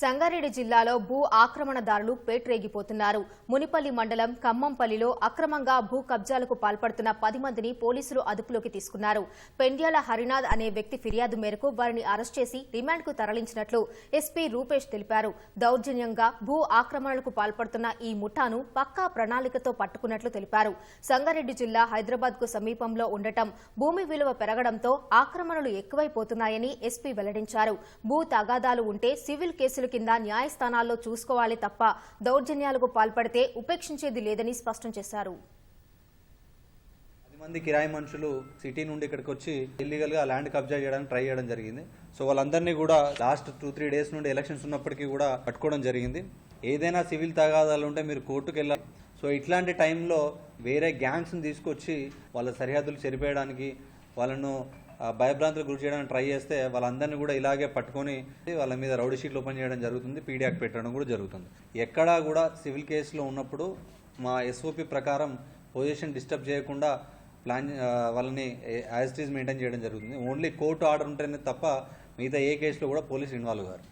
సంగారెడ్డి జిల్లాలో భూ ఆక్రమణదారులు పేట్రేగిపోతున్నారు. మునిపల్లి మండలం ఖమ్మంపల్లిలో అక్రమంగా భూ కబ్జాలకు పాల్పడుతున్న పది మందిని పోలీసులు అదుపులోకి తీసుకున్నారు. పెండ్యాల హరినాథ్ అనే వ్యక్తి ఫిర్యాదు మేరకు వారిని అరెస్ట్ చేసి రిమాండ్కు తరలించినట్లు ఎస్పీ రూపేష్ తెలిపారు. దౌర్జన్యంగా భూ ఆక్రమణలకు పాల్పడుతున్న ఈ ముఠాను పక్కా ప్రణాళికతో పట్టుకున్నట్లు తెలిపారు. సంగారెడ్డి జిల్లా హైదరాబాద్కు సమీపంలో ఉండటం భూమి విలువ పెరగడంతో ఆక్రమణలు ఎక్కువైపోతున్నాయని ఎస్పీ వెల్లడించారు. భూ తగాదాలు ఉంటే సివిల్ కేసులు కింద న్యాయస్థానాల్లో చూసుకోవాలి తప్ప దౌర్జన్యాలకు పాల్పడితే ఉపేక్షించేది లేదని స్పష్టం చేశారు. మంది కిరాయి మనుషులు సిటీ నుండి ఇక్కడికి వచ్చి ఇల్లీగల్గా ల్యాండ్ కబ్జా చేయడానికి ట్రై చేయడం జరిగింది. సో వాళ్ళందరినీ కూడా లాస్ట్ టూ త్రీ డేస్ నుండి ఎలక్షన్స్ ఉన్నప్పటికీ కూడా పట్టుకోవడం జరిగింది. ఏదైనా సివిల్ తగాదాలు ఉంటే మీరు కోర్టుకు వెళ్ళాలి. సో ఇట్లాంటి టైంలో వేరే గ్యాంగ్స్ని తీసుకొచ్చి వాళ్ళ సరిహద్దులు చెరిపేయడానికి వాళ్ళను భయభ్రాంతులకు గురి చేయడానికి ట్రై చేస్తే వాళ్ళందరినీ కూడా ఇలాగే పట్టుకొని వాళ్ళ మీద రౌడీ షీట్లు ఓపెన్ చేయడం జరుగుతుంది పీడియాక్ పెట్టడం కూడా జరుగుతుంది. ఎక్కడా కూడా సివిల్ కేసులో ఉన్నప్పుడు మా ఎస్ఓపి ప్రకారం పొజిషన్ డిస్టర్బ్ చేయకుండా ప్లాన్ వాళ్ళని యాజిటీస్ మెయింటైన్ చేయడం జరుగుతుంది. ఓన్లీ కోర్టు ఆర్డర్ ఉంటేనే తప్ప మిగతా ఏ కేసులో కూడా పోలీస్ ఇన్వాల్వ్ గారు